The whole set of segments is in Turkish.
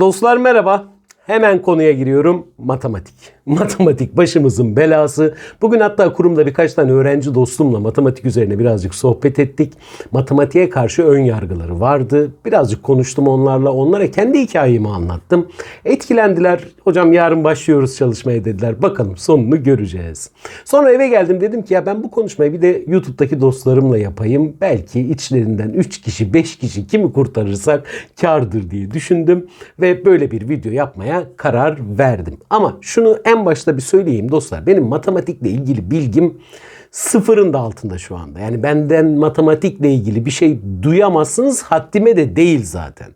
Dostlar merhaba. Hemen konuya giriyorum. Matematik. Matematik başımızın belası. Bugün hatta kurumda birkaç tane öğrenci dostumla matematik üzerine birazcık sohbet ettik. Matematiğe karşı ön yargıları vardı. Birazcık konuştum onlarla. Onlara kendi hikayemi anlattım. Etkilendiler. Hocam yarın başlıyoruz çalışmaya dediler. Bakalım sonunu göreceğiz. Sonra eve geldim dedim ki ya ben bu konuşmayı bir de YouTube'daki dostlarımla yapayım. Belki içlerinden 3 kişi 5 kişi kimi kurtarırsak kardır diye düşündüm. Ve böyle bir video yapmaya karar verdim. Ama şunu en başta bir söyleyeyim dostlar. Benim matematikle ilgili bilgim sıfırın da altında şu anda. Yani benden matematikle ilgili bir şey duyamazsınız. Haddime de değil zaten.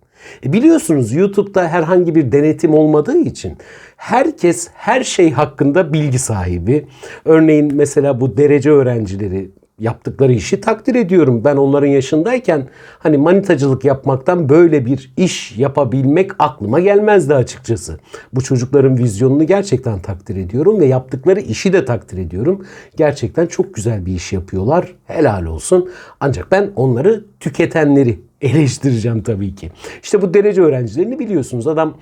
E biliyorsunuz YouTube'da herhangi bir denetim olmadığı için herkes her şey hakkında bilgi sahibi. Örneğin mesela bu derece öğrencileri yaptıkları işi takdir ediyorum. Ben onların yaşındayken hani manitacılık yapmaktan böyle bir iş yapabilmek aklıma gelmezdi açıkçası. Bu çocukların vizyonunu gerçekten takdir ediyorum ve yaptıkları işi de takdir ediyorum. Gerçekten çok güzel bir iş yapıyorlar. Helal olsun. Ancak ben onları tüketenleri eleştireceğim tabii ki. İşte bu derece öğrencilerini biliyorsunuz. Adam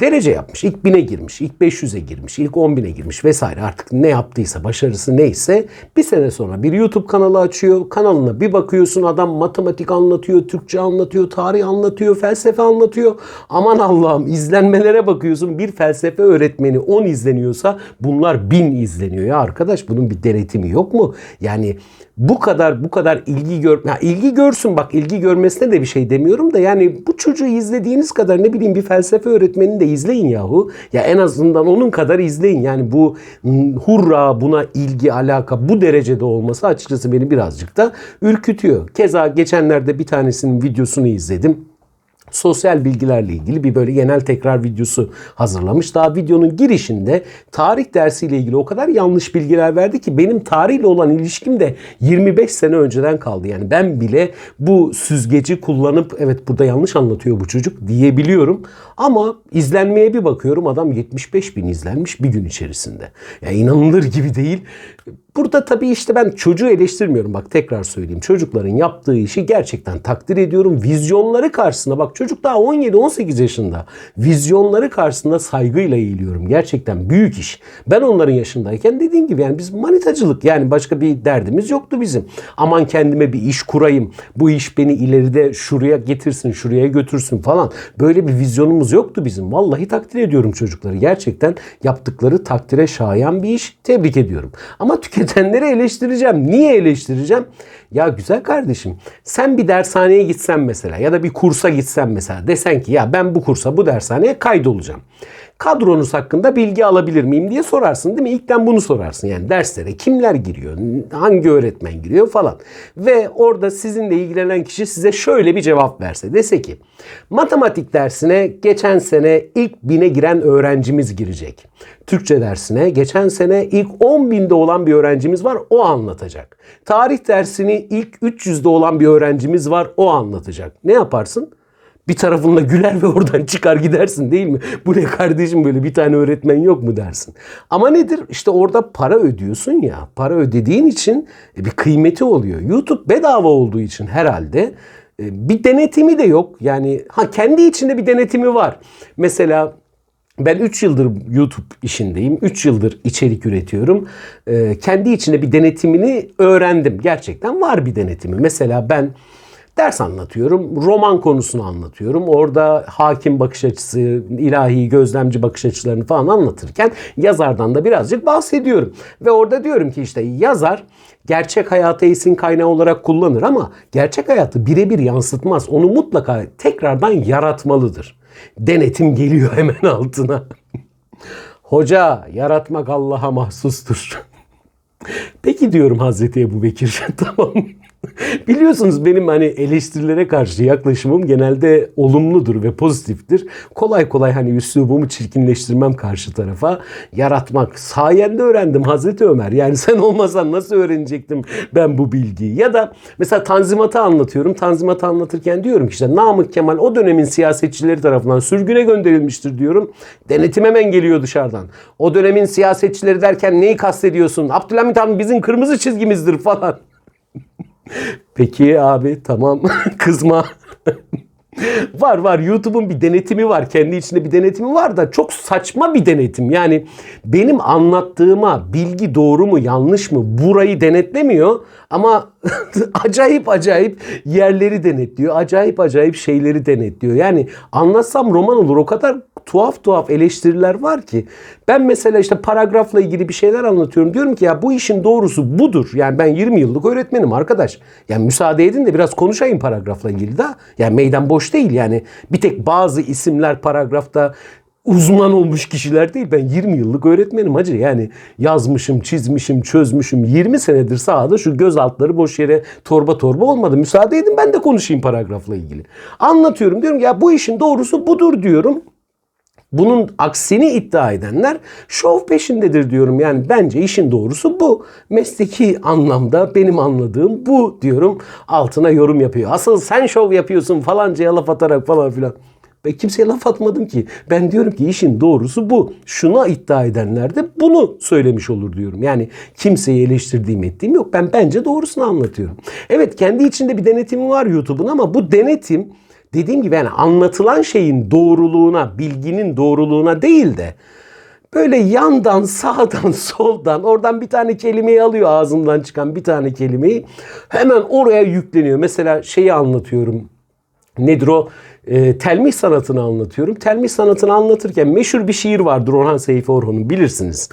derece yapmış. İlk 1000'e girmiş, ilk 500'e girmiş, ilk 10.000'e girmiş vesaire artık ne yaptıysa, başarısı neyse bir sene sonra bir YouTube kanalı açıyor. Kanalına bir bakıyorsun adam matematik anlatıyor, Türkçe anlatıyor, tarih anlatıyor, felsefe anlatıyor. Aman Allah'ım izlenmelere bakıyorsun bir felsefe öğretmeni 10 izleniyorsa bunlar 1000 izleniyor. Ya arkadaş bunun bir denetimi yok mu? Yani bu kadar bu kadar ilgi gör ya ilgi görsün bak ilgi görmesine de bir şey demiyorum da yani bu çocuğu izlediğiniz kadar ne bileyim bir felsefe öğretmenini de izleyin yahu. Ya en azından onun kadar izleyin. Yani bu hurra buna ilgi alaka bu derecede olması açıkçası beni birazcık da ürkütüyor. Keza geçenlerde bir tanesinin videosunu izledim sosyal bilgilerle ilgili bir böyle genel tekrar videosu hazırlamış. Daha videonun girişinde tarih dersiyle ilgili o kadar yanlış bilgiler verdi ki benim tarihle olan ilişkim de 25 sene önceden kaldı. Yani ben bile bu süzgeci kullanıp evet burada yanlış anlatıyor bu çocuk diyebiliyorum. Ama izlenmeye bir bakıyorum adam 75 bin izlenmiş bir gün içerisinde. Ya yani inanılır gibi değil. Burada tabii işte ben çocuğu eleştirmiyorum. Bak tekrar söyleyeyim. Çocukların yaptığı işi gerçekten takdir ediyorum. Vizyonları karşısında bak çocuk daha 17-18 yaşında. Vizyonları karşısında saygıyla eğiliyorum. Gerçekten büyük iş. Ben onların yaşındayken dediğim gibi yani biz manitacılık yani başka bir derdimiz yoktu bizim. Aman kendime bir iş kurayım. Bu iş beni ileride şuraya getirsin, şuraya götürsün falan. Böyle bir vizyonumuz yoktu bizim. Vallahi takdir ediyorum çocukları. Gerçekten yaptıkları takdire şayan bir iş. Tebrik ediyorum. Ama tüketenleri eleştireceğim. Niye eleştireceğim? Ya güzel kardeşim sen bir dershaneye gitsen mesela ya da bir kursa gitsen mesela desen ki ya ben bu kursa bu dershaneye kaydolacağım. Kadronuz hakkında bilgi alabilir miyim diye sorarsın değil mi? İlkten bunu sorarsın yani derslere kimler giriyor, hangi öğretmen giriyor falan. Ve orada sizinle ilgilenen kişi size şöyle bir cevap verse. Dese ki matematik dersine geçen sene ilk bine giren öğrencimiz girecek. Türkçe dersine geçen sene ilk 10 binde olan bir öğrencimiz var o anlatacak. Tarih dersini ilk 300'de olan bir öğrencimiz var o anlatacak. Ne yaparsın? Bir tarafınla güler ve oradan çıkar gidersin değil mi? Bu ne kardeşim böyle bir tane öğretmen yok mu dersin. Ama nedir? İşte orada para ödüyorsun ya. Para ödediğin için e, bir kıymeti oluyor. YouTube bedava olduğu için herhalde e, bir denetimi de yok. Yani ha kendi içinde bir denetimi var. Mesela ben 3 yıldır YouTube işindeyim. 3 yıldır içerik üretiyorum. Ee, kendi içinde bir denetimini öğrendim. Gerçekten var bir denetimi. Mesela ben ders anlatıyorum. Roman konusunu anlatıyorum. Orada hakim bakış açısı, ilahi gözlemci bakış açılarını falan anlatırken yazardan da birazcık bahsediyorum. Ve orada diyorum ki işte yazar gerçek hayatı esin kaynağı olarak kullanır ama gerçek hayatı birebir yansıtmaz. Onu mutlaka tekrardan yaratmalıdır. Denetim geliyor hemen altına. Hoca yaratmak Allah'a mahsustur. Peki diyorum Hazreti Ebu Bekir. tamam Biliyorsunuz benim hani eleştirilere karşı yaklaşımım genelde olumludur ve pozitiftir. Kolay kolay hani üslubumu çirkinleştirmem karşı tarafa. Yaratmak. Sayende öğrendim Hazreti Ömer. Yani sen olmasan nasıl öğrenecektim ben bu bilgiyi? Ya da mesela Tanzimat'ı anlatıyorum. Tanzimat'ı anlatırken diyorum ki işte Namık Kemal o dönemin siyasetçileri tarafından sürgüne gönderilmiştir diyorum. Denetim hemen geliyor dışarıdan. O dönemin siyasetçileri derken neyi kastediyorsun? Abdülhamit Han bizim kırmızı çizgimizdir falan. Peki abi tamam kızma. var var YouTube'un bir denetimi var. Kendi içinde bir denetimi var da çok saçma bir denetim. Yani benim anlattığıma bilgi doğru mu yanlış mı burayı denetlemiyor ama acayip acayip yerleri denetliyor. Acayip acayip şeyleri denetliyor. Yani anlatsam roman olur. O kadar tuhaf tuhaf eleştiriler var ki. Ben mesela işte paragrafla ilgili bir şeyler anlatıyorum. Diyorum ki ya bu işin doğrusu budur. Yani ben 20 yıllık öğretmenim arkadaş. Yani müsaade edin de biraz konuşayım paragrafla ilgili de. Yani meydan boş değil yani. Bir tek bazı isimler paragrafta uzman olmuş kişiler değil. Ben 20 yıllık öğretmenim hacı. Yani yazmışım, çizmişim, çözmüşüm. 20 senedir sahada şu göz altları boş yere torba torba olmadı. Müsaade edin ben de konuşayım paragrafla ilgili. Anlatıyorum diyorum ya bu işin doğrusu budur diyorum. Bunun aksini iddia edenler şov peşindedir diyorum. Yani bence işin doğrusu bu. Mesleki anlamda benim anladığım bu diyorum. Altına yorum yapıyor. Asıl sen şov yapıyorsun falancaya laf atarak falan filan. Ben kimseye laf atmadım ki. Ben diyorum ki işin doğrusu bu. Şuna iddia edenler de bunu söylemiş olur diyorum. Yani kimseyi eleştirdiğim ettiğim yok. Ben bence doğrusunu anlatıyorum. Evet kendi içinde bir denetimi var YouTube'un ama bu denetim dediğim gibi yani anlatılan şeyin doğruluğuna, bilginin doğruluğuna değil de böyle yandan, sağdan, soldan oradan bir tane kelimeyi alıyor ağzımdan çıkan bir tane kelimeyi hemen oraya yükleniyor. Mesela şeyi anlatıyorum. Nedir o? E, telmih sanatını anlatıyorum. Telmih sanatını anlatırken meşhur bir şiir vardır Orhan Seyfi Orhan'ın bilirsiniz.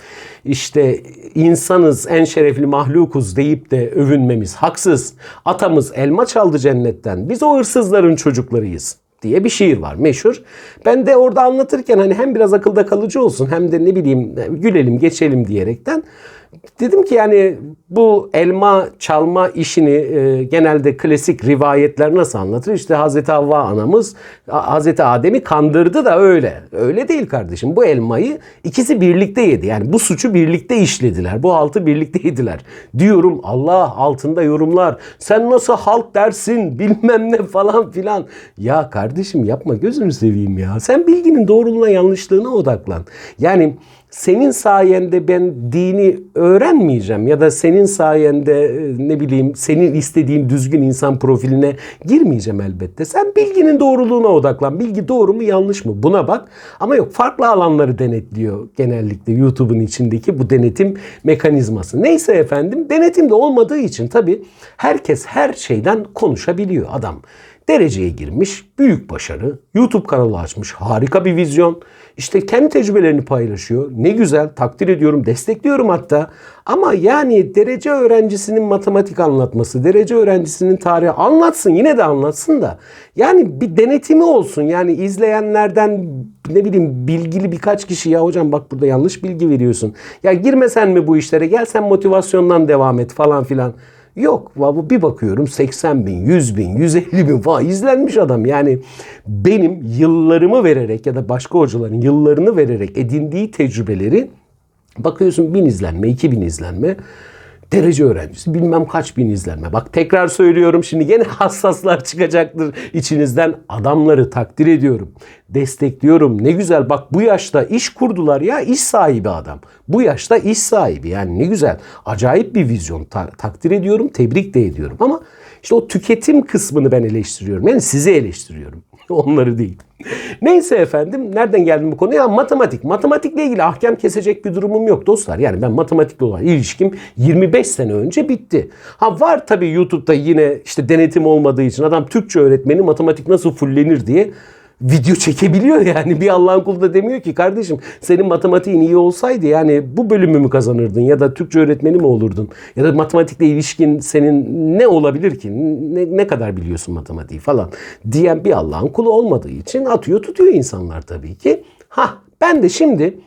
İşte insanız en şerefli mahlukuz deyip de övünmemiz haksız. Atamız elma çaldı cennetten. Biz o hırsızların çocuklarıyız diye bir şiir var meşhur. Ben de orada anlatırken hani hem biraz akılda kalıcı olsun hem de ne bileyim gülelim geçelim diyerekten dedim ki yani bu elma çalma işini e, genelde klasik rivayetler nasıl anlatır? İşte Hazreti Havva anamız Hazreti Adem'i kandırdı da öyle. Öyle değil kardeşim. Bu elmayı ikisi birlikte yedi. Yani bu suçu birlikte işlediler. Bu haltı birlikte yediler. Diyorum Allah altında yorumlar. Sen nasıl halt dersin bilmem ne falan filan. Ya kardeşim yapma gözünü seveyim ya. Sen bilginin doğruluğuna yanlışlığına odaklan. Yani senin sayende ben dini öğrenmeyeceğim ya da senin sayende e, ne bileyim senin istediğin düzgün insan profiline girmeyeceğim elbette. Sen bilginin doğruluğuna odaklan. Bilgi doğru mu yanlış mı buna bak. Ama yok farklı alanları denetliyor genellikle YouTube'un içindeki bu denetim mekanizması. Neyse efendim denetim de olmadığı için tabii herkes her şeyden konuşabiliyor adam. Dereceye girmiş, büyük başarı, YouTube kanalı açmış, harika bir vizyon. İşte kendi tecrübelerini paylaşıyor. Ne güzel, takdir ediyorum, destekliyorum hatta. Ama yani derece öğrencisinin matematik anlatması, derece öğrencisinin tarihi anlatsın, yine de anlatsın da. Yani bir denetimi olsun. Yani izleyenlerden ne bileyim bilgili birkaç kişi ya hocam bak burada yanlış bilgi veriyorsun. Ya girmesen mi bu işlere? Gel sen motivasyondan devam et falan filan. Yok bir bakıyorum 80 bin, 100 bin, 150 bin falan izlenmiş adam. Yani benim yıllarımı vererek ya da başka hocaların yıllarını vererek edindiği tecrübeleri bakıyorsun bin izlenme, iki bin izlenme derece öğrencisi bilmem kaç bin izlenme. Bak tekrar söylüyorum şimdi gene hassaslar çıkacaktır içinizden. Adamları takdir ediyorum. Destekliyorum. Ne güzel bak bu yaşta iş kurdular ya iş sahibi adam. Bu yaşta iş sahibi yani ne güzel. Acayip bir vizyon. Ta- takdir ediyorum. Tebrik de ediyorum. Ama işte o tüketim kısmını ben eleştiriyorum. Yani sizi eleştiriyorum. Onları değil. Neyse efendim nereden geldim bu konuya? Matematik. Matematikle ilgili ahkam kesecek bir durumum yok dostlar. Yani ben matematikle olan ilişkim 25 sene önce bitti. Ha var tabii YouTube'da yine işte denetim olmadığı için adam Türkçe öğretmeni matematik nasıl fullenir diye video çekebiliyor yani. Bir Allah'ın kulu da demiyor ki kardeşim senin matematiğin iyi olsaydı yani bu bölümü mü kazanırdın ya da Türkçe öğretmeni mi olurdun? Ya da matematikle ilişkin senin ne olabilir ki? Ne, ne kadar biliyorsun matematiği falan diyen bir Allah'ın kulu olmadığı için atıyor tutuyor insanlar tabii ki. Ha ben de şimdi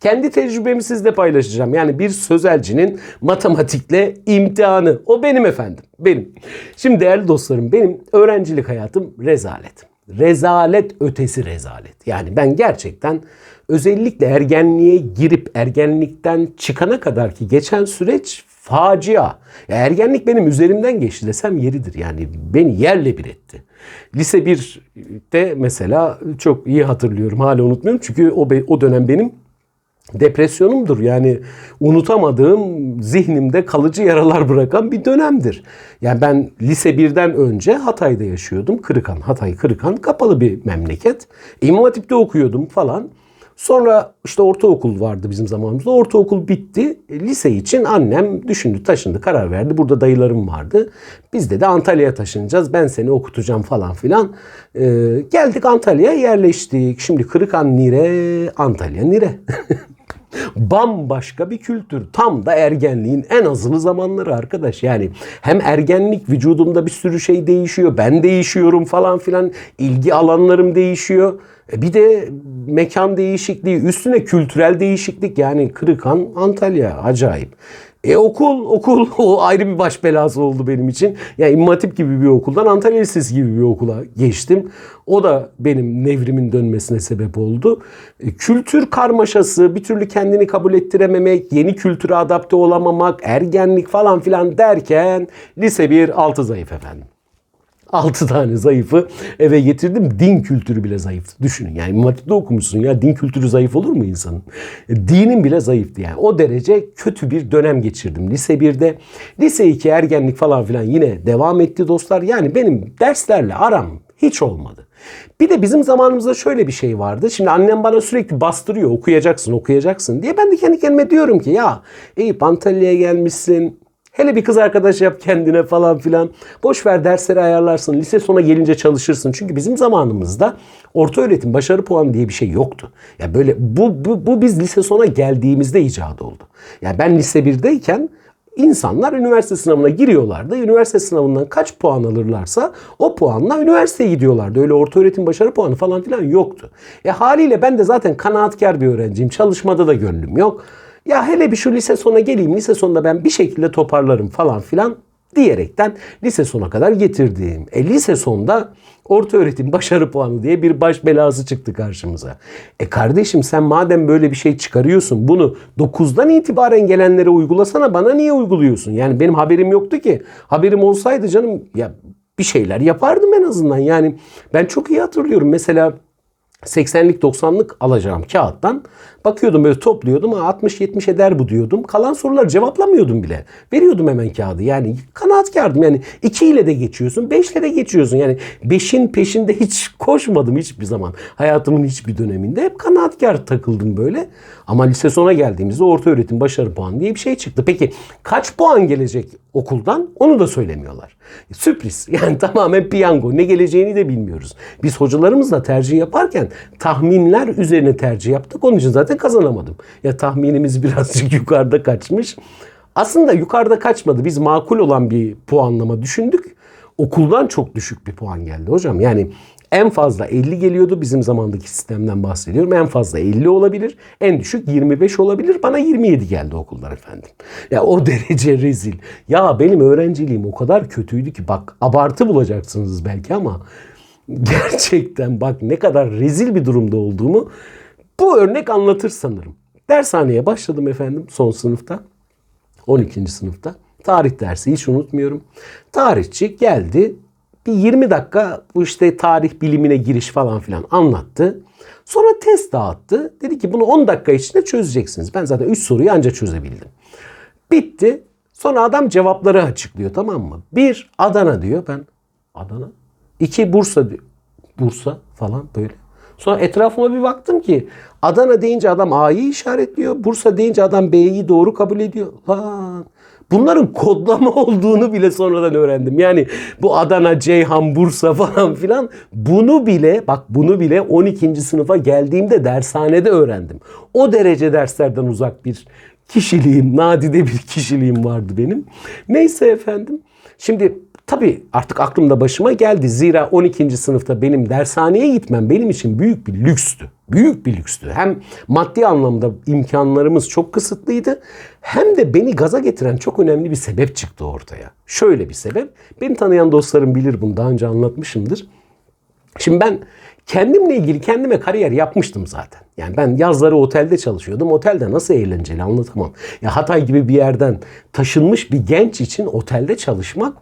kendi tecrübemi sizle paylaşacağım. Yani bir sözelcinin matematikle imtihanı. O benim efendim. Benim. Şimdi değerli dostlarım benim öğrencilik hayatım rezalet rezalet ötesi rezalet. Yani ben gerçekten özellikle ergenliğe girip ergenlikten çıkana kadar ki geçen süreç facia. Ya ergenlik benim üzerimden geçti desem yeridir. Yani beni yerle bir etti. Lise 1'de mesela çok iyi hatırlıyorum. Hala unutmuyorum. Çünkü o, o dönem benim depresyonumdur. Yani unutamadığım zihnimde kalıcı yaralar bırakan bir dönemdir. Yani ben lise 1'den önce Hatay'da yaşıyordum. Kırıkan, Hatay Kırıkan kapalı bir memleket. İmam Hatip'te okuyordum falan. Sonra işte ortaokul vardı bizim zamanımızda. Ortaokul bitti. E, Lise için annem düşündü, taşındı, karar verdi. Burada dayılarım vardı. Biz de de Antalya'ya taşınacağız. Ben seni okutacağım falan filan. Ee, geldik Antalya'ya yerleştik. Şimdi Kırıkan Nire, Antalya Nire. Bambaşka bir kültür. Tam da ergenliğin en azılı zamanları arkadaş. Yani hem ergenlik vücudumda bir sürü şey değişiyor. Ben değişiyorum falan filan. İlgi alanlarım değişiyor. E bir de mekan değişikliği, üstüne kültürel değişiklik yani Kırıkan, Antalya acayip. E okul, okul o ayrı bir baş belası oldu benim için. Yani İmam gibi bir okuldan Antalya Lisesi gibi bir okula geçtim. O da benim nevrimin dönmesine sebep oldu. E, kültür karmaşası, bir türlü kendini kabul ettirememek, yeni kültüre adapte olamamak, ergenlik falan filan derken lise 1 altı zayıf efendim. 6 tane zayıfı eve getirdim. Din kültürü bile zayıftı. Düşünün yani matematikte okumuşsun ya din kültürü zayıf olur mu insanın? E, Dinin bile zayıftı yani. O derece kötü bir dönem geçirdim lise 1'de. Lise 2 ergenlik falan filan yine devam etti dostlar. Yani benim derslerle aram hiç olmadı. Bir de bizim zamanımızda şöyle bir şey vardı. Şimdi annem bana sürekli bastırıyor okuyacaksın okuyacaksın diye. Ben de kendi kendime diyorum ki ya Eyüp Antalya'ya gelmişsin. Hele bir kız arkadaş yap kendine falan filan. Boş ver dersleri ayarlarsın. Lise sona gelince çalışırsın. Çünkü bizim zamanımızda orta öğretim başarı puanı diye bir şey yoktu. Ya böyle bu, bu, bu biz lise sona geldiğimizde icat oldu. Ya ben lise 1'deyken insanlar üniversite sınavına giriyorlardı. Üniversite sınavından kaç puan alırlarsa o puanla üniversiteye gidiyorlardı. Öyle orta öğretim başarı puanı falan filan yoktu. E haliyle ben de zaten kanaatkar bir öğrenciyim. Çalışmada da gönlüm yok. Ya hele bir şu lise sona geleyim. Lise sonunda ben bir şekilde toparlarım falan filan diyerekten lise sona kadar getirdim. E lise sonunda orta öğretim başarı puanı diye bir baş belası çıktı karşımıza. E kardeşim sen madem böyle bir şey çıkarıyorsun bunu 9'dan itibaren gelenlere uygulasana bana niye uyguluyorsun? Yani benim haberim yoktu ki. Haberim olsaydı canım ya bir şeyler yapardım en azından. Yani ben çok iyi hatırlıyorum. Mesela 80'lik 90'lık alacağım kağıttan bakıyordum böyle topluyordum. Ha, 60-70 eder bu diyordum. Kalan soruları cevaplamıyordum bile. Veriyordum hemen kağıdı. Yani kanaatkardım. Yani 2 ile de geçiyorsun. 5 ile de geçiyorsun. Yani 5'in peşinde hiç koşmadım hiçbir zaman. Hayatımın hiçbir döneminde. Hep kanaatkar takıldım böyle. Ama lise sona geldiğimizde orta öğretim başarı puanı diye bir şey çıktı. Peki kaç puan gelecek okuldan? Onu da söylemiyorlar. Sürpriz. Yani tamamen piyango. Ne geleceğini de bilmiyoruz. Biz hocalarımızla tercih yaparken tahminler üzerine tercih yaptık. Onun için zaten kazanamadım. Ya tahminimiz birazcık yukarıda kaçmış. Aslında yukarıda kaçmadı. Biz makul olan bir puanlama düşündük. Okuldan çok düşük bir puan geldi hocam. Yani en fazla 50 geliyordu bizim zamandaki sistemden bahsediyorum. En fazla 50 olabilir. En düşük 25 olabilir. Bana 27 geldi okuldan efendim. Ya o derece rezil. Ya benim öğrenciliğim o kadar kötüydü ki bak abartı bulacaksınız belki ama gerçekten bak ne kadar rezil bir durumda olduğumu bu örnek anlatır sanırım. Dershaneye başladım efendim son sınıfta. 12. sınıfta. Tarih dersi hiç unutmuyorum. Tarihçi geldi. Bir 20 dakika bu işte tarih bilimine giriş falan filan anlattı. Sonra test dağıttı. Dedi ki bunu 10 dakika içinde çözeceksiniz. Ben zaten 3 soruyu anca çözebildim. Bitti. Sonra adam cevapları açıklıyor tamam mı? Bir Adana diyor. Ben Adana. İki Bursa diyor. Bursa falan böyle. Sonra etrafıma bir baktım ki Adana deyince adam A'yı işaretliyor. Bursa deyince adam B'yi doğru kabul ediyor. Lan bunların kodlama olduğunu bile sonradan öğrendim. Yani bu Adana, Ceyhan, Bursa falan filan bunu bile bak bunu bile 12. sınıfa geldiğimde dershanede öğrendim. O derece derslerden uzak bir kişiliğim, nadide bir kişiliğim vardı benim. Neyse efendim. Şimdi Tabii artık aklımda başıma geldi. Zira 12. sınıfta benim dershaneye gitmem benim için büyük bir lükstü. Büyük bir lükstü. Hem maddi anlamda imkanlarımız çok kısıtlıydı. Hem de beni gaza getiren çok önemli bir sebep çıktı ortaya. Şöyle bir sebep. Beni tanıyan dostlarım bilir bunu daha önce anlatmışımdır. Şimdi ben kendimle ilgili kendime kariyer yapmıştım zaten. Yani ben yazları otelde çalışıyordum. Otelde nasıl eğlenceli anlatamam. Ya Hatay gibi bir yerden taşınmış bir genç için otelde çalışmak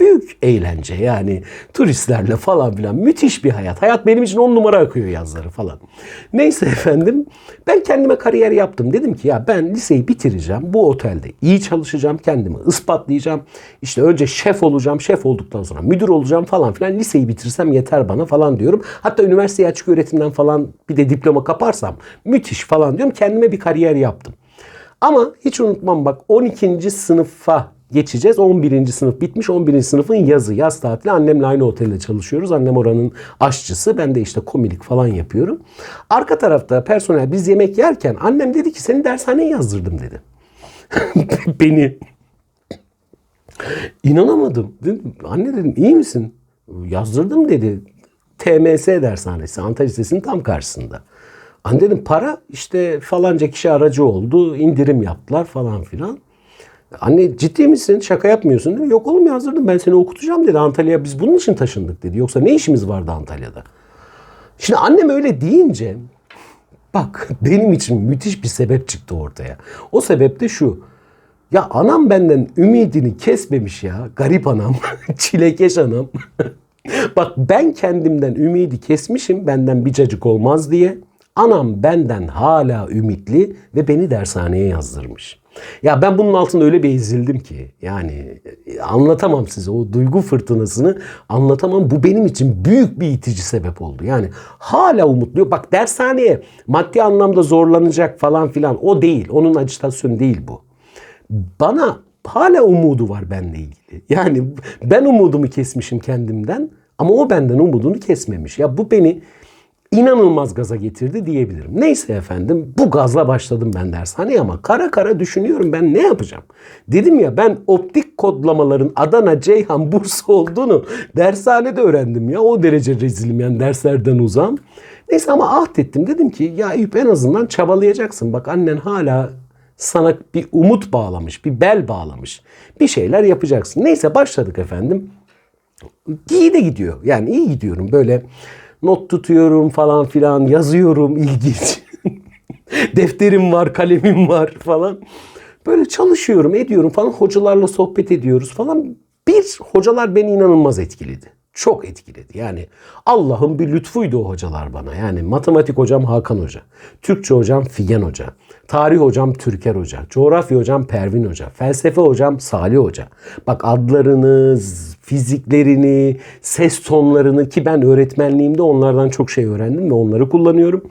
büyük eğlence yani turistlerle falan filan müthiş bir hayat. Hayat benim için on numara akıyor yazları falan. Neyse efendim ben kendime kariyer yaptım. Dedim ki ya ben liseyi bitireceğim. Bu otelde iyi çalışacağım. Kendimi ispatlayacağım. İşte önce şef olacağım. Şef olduktan sonra müdür olacağım falan filan. Liseyi bitirsem yeter bana falan diyorum. Hatta üniversiteye açık öğretimden falan bir de diploma kaparsam müthiş falan diyorum. Kendime bir kariyer yaptım. Ama hiç unutmam bak 12. sınıfa geçeceğiz. 11. sınıf bitmiş. 11. sınıfın yazı, yaz tatili. Annemle aynı otelde çalışıyoruz. Annem oranın aşçısı. Ben de işte komilik falan yapıyorum. Arka tarafta personel biz yemek yerken annem dedi ki seni dershaneye yazdırdım dedi. Beni. İnanamadım. Dedim, Anne dedim iyi misin? Yazdırdım dedi. TMS dershanesi Antalya Lisesi'nin tam karşısında. Anne dedim para işte falanca kişi aracı oldu. indirim yaptılar falan filan. Anne ciddi misin? Şaka yapmıyorsun değil mi? Yok oğlum yazdırdım ben seni okutacağım dedi. Antalya'ya biz bunun için taşındık dedi. Yoksa ne işimiz vardı Antalya'da? Şimdi annem öyle deyince bak benim için müthiş bir sebep çıktı ortaya. O sebep de şu. Ya anam benden ümidini kesmemiş ya. Garip anam. Çilekeş anam. bak ben kendimden ümidi kesmişim benden bir cacık olmaz diye. Anam benden hala ümitli ve beni dershaneye yazdırmış. Ya ben bunun altında öyle bir ezildim ki yani e, anlatamam size o duygu fırtınasını anlatamam. Bu benim için büyük bir itici sebep oldu. Yani hala umutluyum. Bak dershaneye maddi anlamda zorlanacak falan filan o değil. Onun acitasyonu değil bu. Bana hala umudu var benimle ilgili. Yani ben umudumu kesmişim kendimden ama o benden umudunu kesmemiş. Ya bu beni inanılmaz gaza getirdi diyebilirim. Neyse efendim bu gazla başladım ben dershaneye ama kara kara düşünüyorum ben ne yapacağım. Dedim ya ben optik kodlamaların Adana, Ceyhan, Bursa olduğunu dershanede öğrendim ya. O derece rezilim yani derslerden uzam. Neyse ama ahdettim. Dedim ki ya Eyüp en azından çabalayacaksın. Bak annen hala sana bir umut bağlamış, bir bel bağlamış. Bir şeyler yapacaksın. Neyse başladık efendim. İyi de gidiyor. Yani iyi gidiyorum. Böyle not tutuyorum falan filan yazıyorum ilginç. Defterim var, kalemim var falan. Böyle çalışıyorum, ediyorum falan. Hocalarla sohbet ediyoruz falan. Bir hocalar beni inanılmaz etkiledi. Çok etkiledi. Yani Allah'ın bir lütfuydu o hocalar bana. Yani matematik hocam Hakan Hoca, Türkçe hocam Figen Hoca, tarih hocam Türker Hoca, coğrafya hocam Pervin Hoca, felsefe hocam Salih Hoca. Bak adlarını, fiziklerini, ses tonlarını ki ben öğretmenliğimde onlardan çok şey öğrendim ve onları kullanıyorum.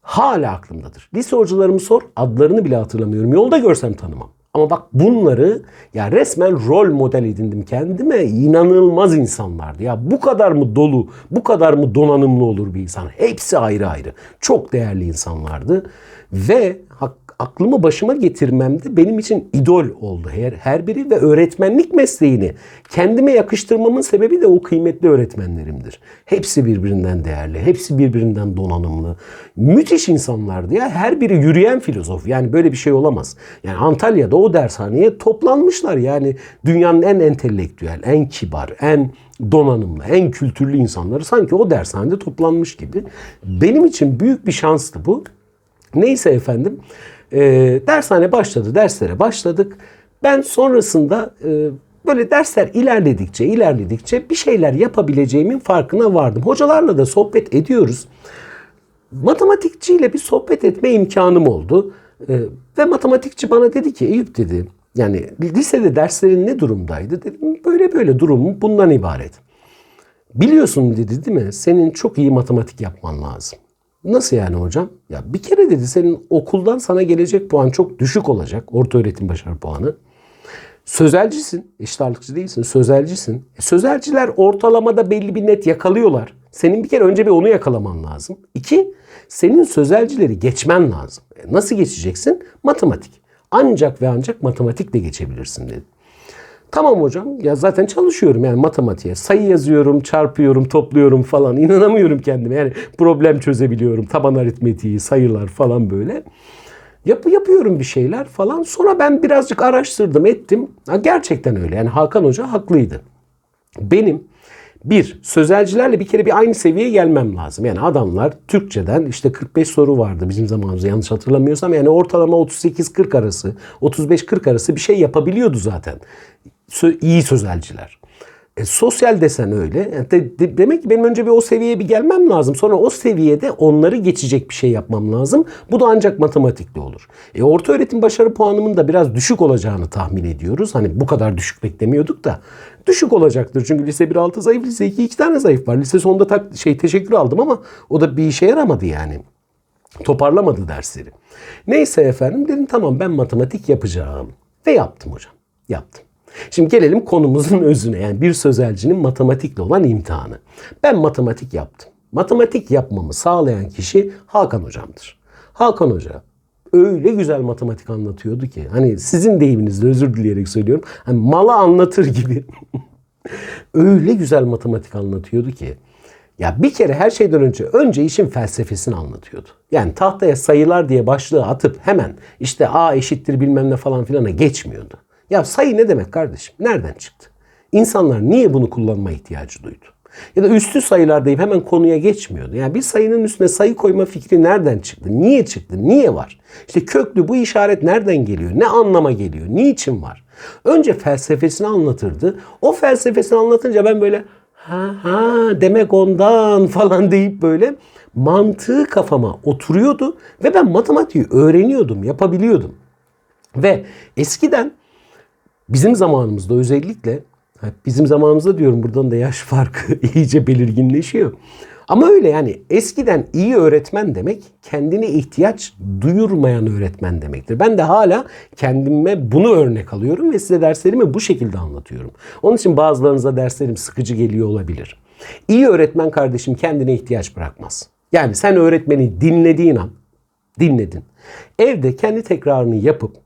Hala aklımdadır. Lise hocalarımı sor, adlarını bile hatırlamıyorum. Yolda görsem tanımam. Ama bak bunları ya resmen rol model edindim kendime. İnanılmaz insanlardı. Ya bu kadar mı dolu, bu kadar mı donanımlı olur bir insan? Hepsi ayrı ayrı. Çok değerli insanlardı. Ve hak, aklımı başıma getirmemde benim için idol oldu her, her biri ve öğretmenlik mesleğini kendime yakıştırmamın sebebi de o kıymetli öğretmenlerimdir. Hepsi birbirinden değerli, hepsi birbirinden donanımlı. Müthiş insanlardı ya. Her biri yürüyen filozof. Yani böyle bir şey olamaz. Yani Antalya'da o dershaneye toplanmışlar. Yani dünyanın en entelektüel, en kibar, en donanımlı, en kültürlü insanları sanki o dershanede toplanmış gibi. Benim için büyük bir şanstı bu. Neyse efendim e, dershane başladı, derslere başladık. Ben sonrasında e, böyle dersler ilerledikçe ilerledikçe bir şeyler yapabileceğimin farkına vardım. Hocalarla da sohbet ediyoruz. Matematikçiyle bir sohbet etme imkanım oldu. E, ve matematikçi bana dedi ki Eyüp dedi yani lisede derslerin ne durumdaydı? Dedim böyle böyle durumum bundan ibaret. Biliyorsun dedi değil mi? Senin çok iyi matematik yapman lazım. Nasıl yani hocam? Ya bir kere dedi senin okuldan sana gelecek puan çok düşük olacak. Orta öğretim başarı puanı. Sözelcisin. Eşit ağırlıkçı değilsin. Sözelcisin. E, sözelciler ortalamada belli bir net yakalıyorlar. Senin bir kere önce bir onu yakalaman lazım. İki, senin sözelcileri geçmen lazım. E, nasıl geçeceksin? Matematik. Ancak ve ancak matematikle geçebilirsin dedi. Tamam hocam ya zaten çalışıyorum yani matematiğe. Sayı yazıyorum, çarpıyorum, topluyorum falan. İnanamıyorum kendime. Yani problem çözebiliyorum. Taban aritmetiği, sayılar falan böyle. Yap, yapıyorum bir şeyler falan. Sonra ben birazcık araştırdım, ettim. Ha, gerçekten öyle. Yani Hakan Hoca haklıydı. Benim bir, sözelcilerle bir kere bir aynı seviyeye gelmem lazım. Yani adamlar Türkçeden işte 45 soru vardı bizim zamanımızda yanlış hatırlamıyorsam. Yani ortalama 38-40 arası, 35-40 arası bir şey yapabiliyordu zaten. İyi sözelciler. E, sosyal desen öyle. E, de- de- demek ki benim önce bir o seviyeye bir gelmem lazım. Sonra o seviyede onları geçecek bir şey yapmam lazım. Bu da ancak matematikle olur. E, orta öğretim başarı puanımın da biraz düşük olacağını tahmin ediyoruz. Hani bu kadar düşük beklemiyorduk da. Düşük olacaktır. Çünkü lise 1 zayıf, lise 2 iki tane zayıf var. Lise sonunda tak, şey teşekkür aldım ama o da bir işe yaramadı yani. Toparlamadı dersleri. Neyse efendim dedim tamam ben matematik yapacağım. Ve yaptım hocam. Yaptım. Şimdi gelelim konumuzun özüne. Yani bir sözelcinin matematikle olan imtihanı. Ben matematik yaptım. Matematik yapmamı sağlayan kişi Hakan hocamdır. Hakan hoca öyle güzel matematik anlatıyordu ki hani sizin deyiminizle özür dileyerek söylüyorum. Hani mala anlatır gibi öyle güzel matematik anlatıyordu ki ya bir kere her şeyden önce önce işin felsefesini anlatıyordu. Yani tahtaya sayılar diye başlığı atıp hemen işte A eşittir bilmem ne falan filana geçmiyordu. Ya sayı ne demek kardeşim? Nereden çıktı? İnsanlar niye bunu kullanma ihtiyacı duydu? Ya da üstü sayılar deyip hemen konuya geçmiyordu. Yani bir sayının üstüne sayı koyma fikri nereden çıktı? Niye çıktı? Niye var? İşte köklü bu işaret nereden geliyor? Ne anlama geliyor? Niçin var? Önce felsefesini anlatırdı. O felsefesini anlatınca ben böyle ha ha demek ondan falan deyip böyle mantığı kafama oturuyordu ve ben matematiği öğreniyordum, yapabiliyordum. Ve eskiden bizim zamanımızda özellikle bizim zamanımızda diyorum buradan da yaş farkı iyice belirginleşiyor. Ama öyle yani eskiden iyi öğretmen demek kendine ihtiyaç duyurmayan öğretmen demektir. Ben de hala kendime bunu örnek alıyorum ve size derslerimi bu şekilde anlatıyorum. Onun için bazılarınıza derslerim sıkıcı geliyor olabilir. İyi öğretmen kardeşim kendine ihtiyaç bırakmaz. Yani sen öğretmeni dinlediğin an, dinledin. Evde kendi tekrarını yapıp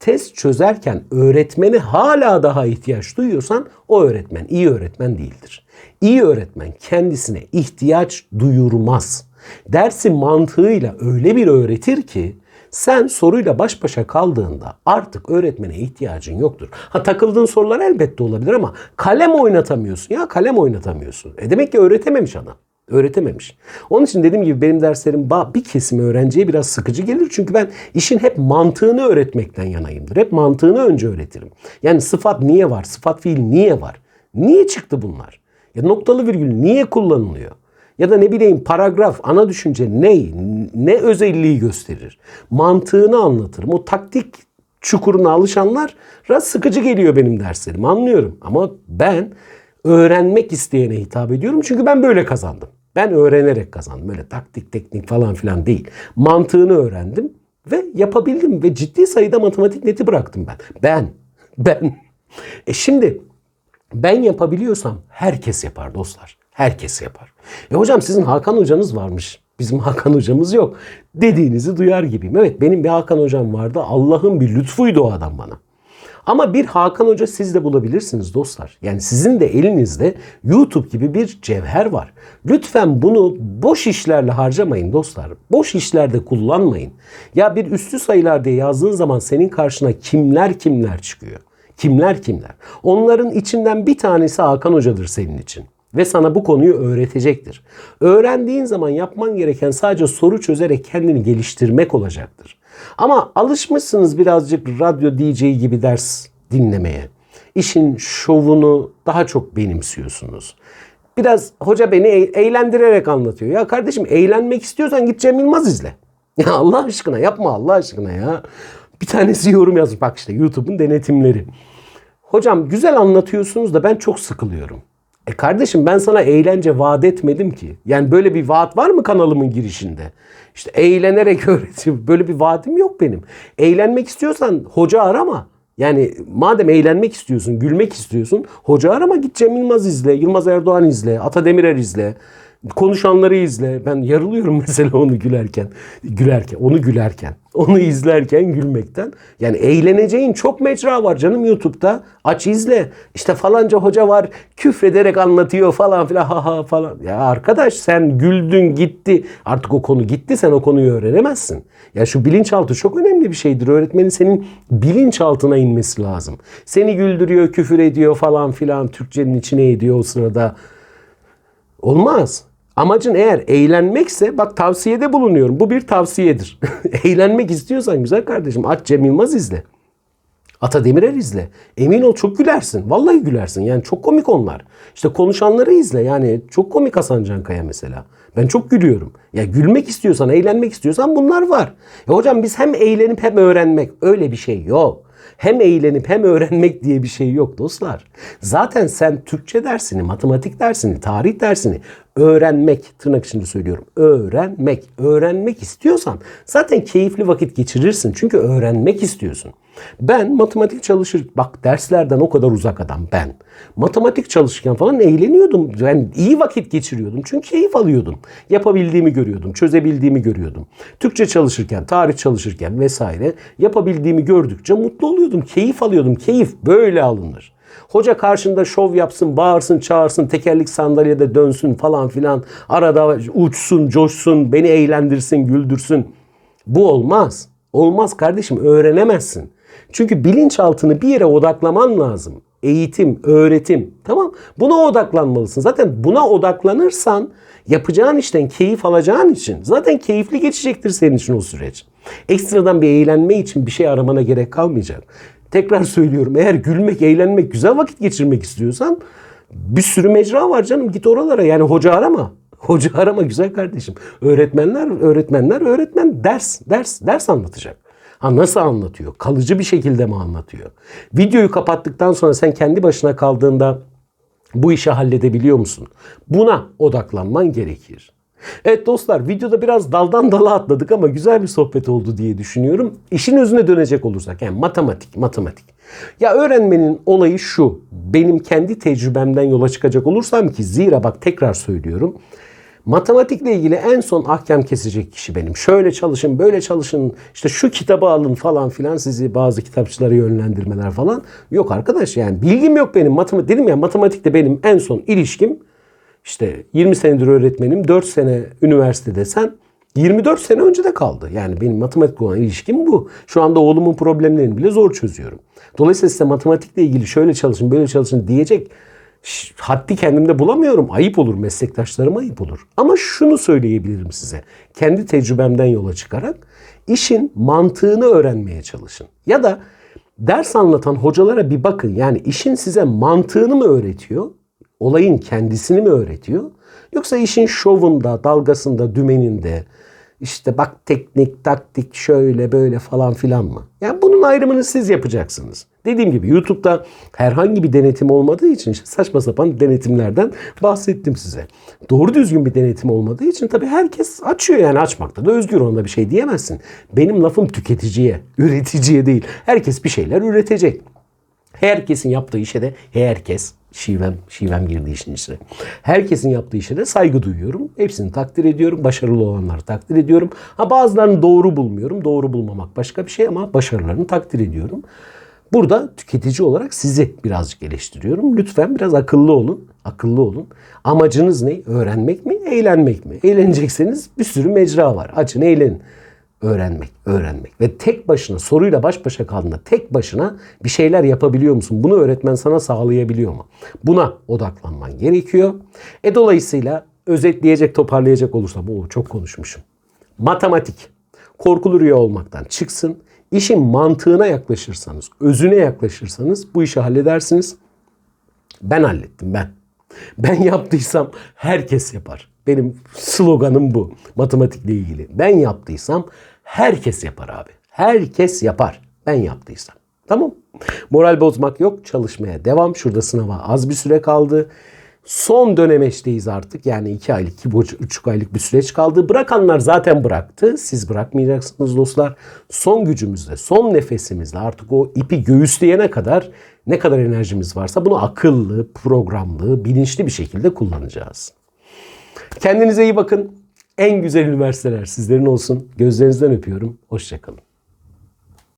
test çözerken öğretmeni hala daha ihtiyaç duyuyorsan o öğretmen iyi öğretmen değildir. İyi öğretmen kendisine ihtiyaç duyurmaz. Dersi mantığıyla öyle bir öğretir ki sen soruyla baş başa kaldığında artık öğretmene ihtiyacın yoktur. Ha takıldığın sorular elbette olabilir ama kalem oynatamıyorsun. Ya kalem oynatamıyorsun. E demek ki öğretememiş adam. Öğretememiş. Onun için dediğim gibi benim derslerim bir kesimi öğrenciye biraz sıkıcı gelir. Çünkü ben işin hep mantığını öğretmekten yanayımdır. Hep mantığını önce öğretirim. Yani sıfat niye var? Sıfat fiil niye var? Niye çıktı bunlar? Ya noktalı virgül niye kullanılıyor? Ya da ne bileyim paragraf, ana düşünce ne? Ne özelliği gösterir? Mantığını anlatırım. O taktik çukuruna alışanlara sıkıcı geliyor benim derslerim. Anlıyorum. Ama ben öğrenmek isteyene hitap ediyorum. Çünkü ben böyle kazandım. Ben öğrenerek kazandım. Öyle taktik, teknik falan filan değil. Mantığını öğrendim ve yapabildim ve ciddi sayıda matematik neti bıraktım ben. Ben, ben. E şimdi ben yapabiliyorsam herkes yapar dostlar. Herkes yapar. E hocam sizin Hakan hocanız varmış. Bizim Hakan hocamız yok. Dediğinizi duyar gibiyim. Evet benim bir Hakan hocam vardı. Allah'ın bir lütfuydu o adam bana. Ama bir Hakan Hoca siz de bulabilirsiniz dostlar. Yani sizin de elinizde YouTube gibi bir cevher var. Lütfen bunu boş işlerle harcamayın dostlar. Boş işlerde kullanmayın. Ya bir üstü sayılar diye yazdığın zaman senin karşına kimler kimler çıkıyor. Kimler kimler. Onların içinden bir tanesi Hakan Hoca'dır senin için ve sana bu konuyu öğretecektir. Öğrendiğin zaman yapman gereken sadece soru çözerek kendini geliştirmek olacaktır. Ama alışmışsınız birazcık radyo DJ gibi ders dinlemeye. İşin şovunu daha çok benimsiyorsunuz. Biraz hoca beni eğlendirerek anlatıyor. Ya kardeşim eğlenmek istiyorsan git Cem Yılmaz izle. Ya Allah aşkına yapma Allah aşkına ya. Bir tanesi yorum yazmış. Bak işte YouTube'un denetimleri. Hocam güzel anlatıyorsunuz da ben çok sıkılıyorum. E kardeşim ben sana eğlence vaat etmedim ki. Yani böyle bir vaat var mı kanalımın girişinde? İşte eğlenerek öğretim. Böyle bir vaadim yok benim. Eğlenmek istiyorsan hoca arama. Yani madem eğlenmek istiyorsun, gülmek istiyorsun, hoca arama git Cem Yılmaz izle, Yılmaz Erdoğan izle, Ata Demirer izle. Konuşanları izle. Ben yarılıyorum mesela onu gülerken. Gülerken, onu gülerken. Onu izlerken gülmekten. Yani eğleneceğin çok mecra var canım YouTube'da. Aç izle. İşte falanca hoca var küfrederek anlatıyor falan filan ha ha falan. Ya arkadaş sen güldün gitti. Artık o konu gitti sen o konuyu öğrenemezsin. Ya şu bilinçaltı çok önemli bir şeydir. Öğretmenin senin bilinçaltına inmesi lazım. Seni güldürüyor, küfür ediyor falan filan. Türkçenin içine ediyor o sırada. Olmaz. Amacın eğer eğlenmekse bak tavsiyede bulunuyorum. Bu bir tavsiyedir. Eğlenmek istiyorsan güzel kardeşim aç Cem Yılmaz izle. Ata Demirer izle. Emin ol çok gülersin. Vallahi gülersin. Yani çok komik onlar. İşte konuşanları izle. Yani çok komik Hasan Cankaya mesela. Ben çok gülüyorum. Ya gülmek istiyorsan, eğlenmek istiyorsan bunlar var. Ya hocam biz hem eğlenip hem öğrenmek öyle bir şey yok. Hem eğlenip hem öğrenmek diye bir şey yok dostlar. Zaten sen Türkçe dersini, matematik dersini, tarih dersini öğrenmek, tırnak içinde söylüyorum, öğrenmek, öğrenmek istiyorsan zaten keyifli vakit geçirirsin. Çünkü öğrenmek istiyorsun. Ben matematik çalışır, bak derslerden o kadar uzak adam ben. Matematik çalışırken falan eğleniyordum. Ben iyi vakit geçiriyordum. Çünkü keyif alıyordum. Yapabildiğimi görüyordum, çözebildiğimi görüyordum. Türkçe çalışırken, tarih çalışırken vesaire yapabildiğimi gördükçe mutlu oluyordum. Keyif alıyordum. Keyif böyle alınır. Hoca karşında şov yapsın, bağırsın, çağırsın, tekerlik sandalyede dönsün falan filan. Arada uçsun, coşsun, beni eğlendirsin, güldürsün. Bu olmaz. Olmaz kardeşim, öğrenemezsin. Çünkü bilinçaltını bir yere odaklaman lazım. Eğitim, öğretim. Tamam? Buna odaklanmalısın. Zaten buna odaklanırsan yapacağın işten keyif alacağın için zaten keyifli geçecektir senin için o süreç. Ekstradan bir eğlenme için bir şey aramana gerek kalmayacak. Tekrar söylüyorum eğer gülmek, eğlenmek, güzel vakit geçirmek istiyorsan bir sürü mecra var canım git oralara yani hoca arama. Hoca arama güzel kardeşim. Öğretmenler, öğretmenler, öğretmen ders, ders, ders anlatacak. Ha nasıl anlatıyor? Kalıcı bir şekilde mi anlatıyor? Videoyu kapattıktan sonra sen kendi başına kaldığında bu işi halledebiliyor musun? Buna odaklanman gerekir. Evet dostlar videoda biraz daldan dala atladık ama güzel bir sohbet oldu diye düşünüyorum. İşin özüne dönecek olursak yani matematik, matematik. Ya öğrenmenin olayı şu. Benim kendi tecrübemden yola çıkacak olursam ki zira bak tekrar söylüyorum. Matematikle ilgili en son ahkam kesecek kişi benim. Şöyle çalışın, böyle çalışın, işte şu kitabı alın falan filan sizi bazı kitapçılara yönlendirmeler falan. Yok arkadaş yani bilgim yok benim. Matematik dedim ya matematikte benim en son ilişkim işte 20 senedir öğretmenim, 4 sene üniversitede sen 24 sene önce de kaldı. Yani benim matematik olan ilişkim bu. Şu anda oğlumun problemlerini bile zor çözüyorum. Dolayısıyla size matematikle ilgili şöyle çalışın, böyle çalışın diyecek haddi kendimde bulamıyorum. Ayıp olur, meslektaşlarıma ayıp olur. Ama şunu söyleyebilirim size. Kendi tecrübemden yola çıkarak işin mantığını öğrenmeye çalışın. Ya da ders anlatan hocalara bir bakın. Yani işin size mantığını mı öğretiyor? Olayın kendisini mi öğretiyor? Yoksa işin şovunda, dalgasında, dümeninde, işte bak teknik, taktik şöyle böyle falan filan mı? Yani bunun ayrımını siz yapacaksınız. Dediğim gibi YouTube'da herhangi bir denetim olmadığı için saçma sapan denetimlerden bahsettim size. Doğru düzgün bir denetim olmadığı için tabii herkes açıyor yani açmakta da özgür onda bir şey diyemezsin. Benim lafım tüketiciye, üreticiye değil. Herkes bir şeyler üretecek. Herkesin yaptığı işe de herkes şivem, şivem girdi işin içine. Herkesin yaptığı işe de saygı duyuyorum. Hepsini takdir ediyorum. Başarılı olanları takdir ediyorum. Ha bazılarını doğru bulmuyorum. Doğru bulmamak başka bir şey ama başarılarını takdir ediyorum. Burada tüketici olarak sizi birazcık eleştiriyorum. Lütfen biraz akıllı olun. Akıllı olun. Amacınız ne? Öğrenmek mi? Eğlenmek mi? Eğlenecekseniz bir sürü mecra var. Açın eğlenin öğrenmek, öğrenmek ve tek başına soruyla baş başa kaldığında tek başına bir şeyler yapabiliyor musun? Bunu öğretmen sana sağlayabiliyor mu? Buna odaklanman gerekiyor. E dolayısıyla özetleyecek, toparlayacak olursa bu çok konuşmuşum. Matematik korkulu rüya olmaktan çıksın. İşin mantığına yaklaşırsanız, özüne yaklaşırsanız bu işi halledersiniz. Ben hallettim ben. Ben yaptıysam herkes yapar. Benim sloganım bu matematikle ilgili. Ben yaptıysam herkes yapar abi. Herkes yapar. Ben yaptıysam. Tamam. Moral bozmak yok. Çalışmaya devam. Şurada sınava az bir süre kaldı. Son dönemeçteyiz artık. Yani iki aylık, iki buçuk aylık bir süreç kaldı. Bırakanlar zaten bıraktı. Siz bırakmayacaksınız dostlar. Son gücümüzle, son nefesimizle artık o ipi göğüsleyene kadar ne kadar enerjimiz varsa bunu akıllı, programlı, bilinçli bir şekilde kullanacağız. Kendinize iyi bakın. En güzel üniversiteler sizlerin olsun. Gözlerinizden öpüyorum. Hoşçakalın.